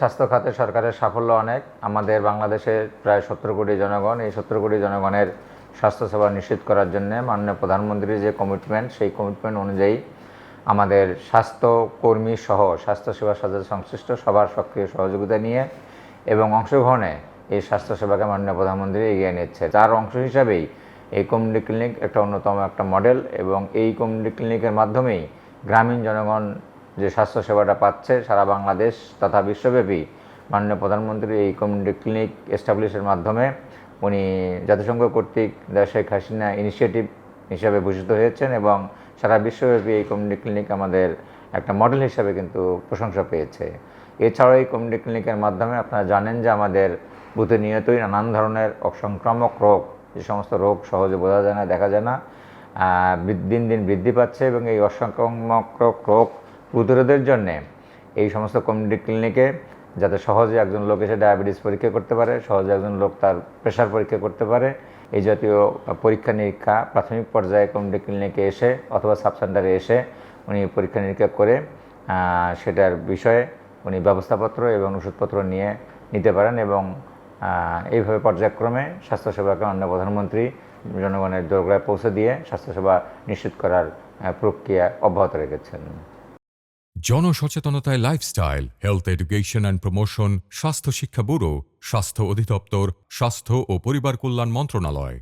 স্বাস্থ্য খাতে সরকারের সাফল্য অনেক। আমাদের বাংলাদেশের প্রায় সত্তর কোটি জনগণ। এই সত্তর কোটি জনগণের স্বাস্থ্যসেবা নিশ্চিত করার জন্য মাননীয় প্রধানমন্ত্রীর যে কমিটমেন্ট সেই কমিটমেন্ট অনুযায়ী আমাদের স্বাস্থ্যকর্মী সহ স্বাস্থ্যসেবার সাথে সংশ্লিষ্ট সবার সক্রিয় সহযোগিতা নিয়ে এবং অংশগ্রহণে এই স্বাস্থ্যসেবাকে মাননীয় প্রধানমন্ত্রী এগিয়ে নিচ্ছে। তার অংশ হিসাবেই এই কমিউনিটি ক্লিনিক একটা অন্যতম একটা মডেল এবং এই কমিউনিটি ক্লিনিকের মাধ্যমেই গ্রামীণ জনগণ যে স্বাস্থ্যসেবাটা পাচ্ছে সারা বাংলাদেশ তথা বিশ্বব্যাপী। মাননীয় প্রধানমন্ত্রী এই কমিউনিটি ক্লিনিক এস্টাবলিশের মাধ্যমে উনি জাতিসংঘ কর্তৃক শেখ হাসিনা ইনিশিয়েটিভ হিসাবে ভূষিত হয়েছেন এবং সারা বিশ্বব্যাপী এই কমিউনিটি ক্লিনিক আমাদের একটা মডেল হিসাবে কিন্তু প্রশংসা পেয়েছে। এছাড়াও এই কমিউনিটি ক্লিনিকের মাধ্যমে আপনারা জানেন যে আমাদের বুথে নিয়তই নানান ধরনের অসংক্রামক রোগ, যে সমস্ত রোগ সহজে বোঝা যায় না, দেখা যায় না দিন দিন বৃদ্ধি পাচ্ছে এবং এই অসংক্রামক রোগ প্রতিরোধের জন্যে এই সমস্ত কমিউনিটি ক্লিনিকে যাতে সহজে একজন লোক এসে ডায়াবেটিস পরীক্ষা করতে পারে, সহজে একজন লোক তার প্রেশার পরীক্ষা করতে পারে, এই জাতীয় পরীক্ষা নিরীক্ষা, প্রাথমিক পর্যায়ে কমিউনিটি ক্লিনিকে এসে অথবা সাব সেন্টারে এসে উনি পরীক্ষা নিরীক্ষা করে সেটার বিষয়ে উনি ব্যবস্থাপত্র এবং ওষুধপত্র নিয়ে নিতে পারেন এবং এইভাবে পর্যায়ক্রমে স্বাস্থ্যসেবাকে অন্য প্রধানমন্ত্রী জনগণের দোরগোড়ায় পৌঁছে দিয়ে স্বাস্থ্যসেবা নিশ্চিত করার প্রক্রিয়া অব্যাহত রেখেছেন। জনসচেতনতায় lifestyle health education and promotion স্বাস্থ্য শিক্ষা ব্যুরো, স্বাস্থ্য অধিদপ্তর, স্বাস্থ্য ও পরিবার কল্যাণ মন্ত্রণালয়।